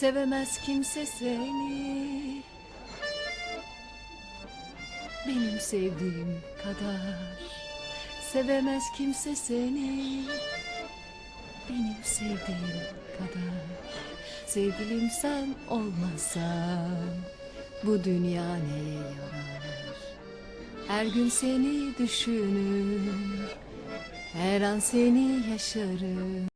Sevemez kimse seni. Benim sevdiğim kadar. Sevemez kimse seni. Benim sevdiğim kadar. Sevgilim sen olmasan Bu dünya neye yarar? Her gün seni düşünür Her an seni yaşarım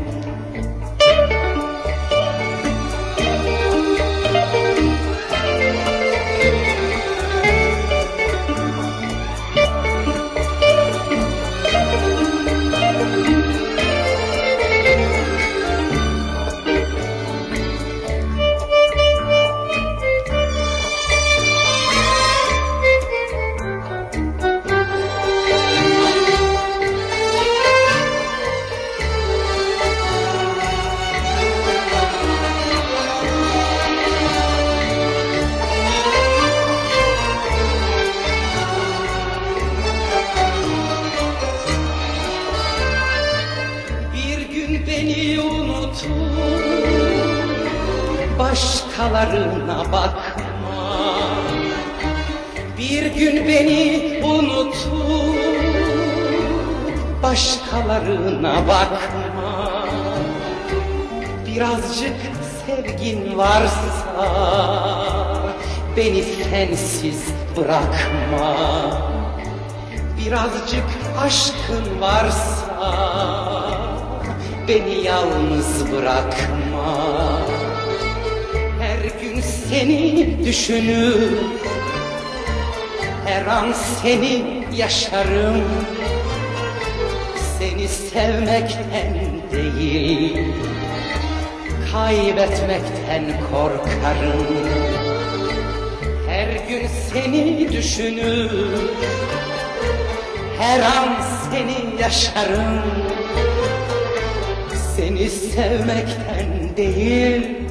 beni unutur Başkalarına bakma. Bir gün beni unutur Başkalarına bakma. Birazcık sevgin varsa Beni sensiz bırakma. Birazcık aşkın varsa Beni yalnız bırakma. Her gün seni düşünür. Her an seni yaşarım. Seni sevmekten değil Kaybetmekten korkarım. Her gün seni düşünür. Her an seni yaşarım Seni sevmekten değil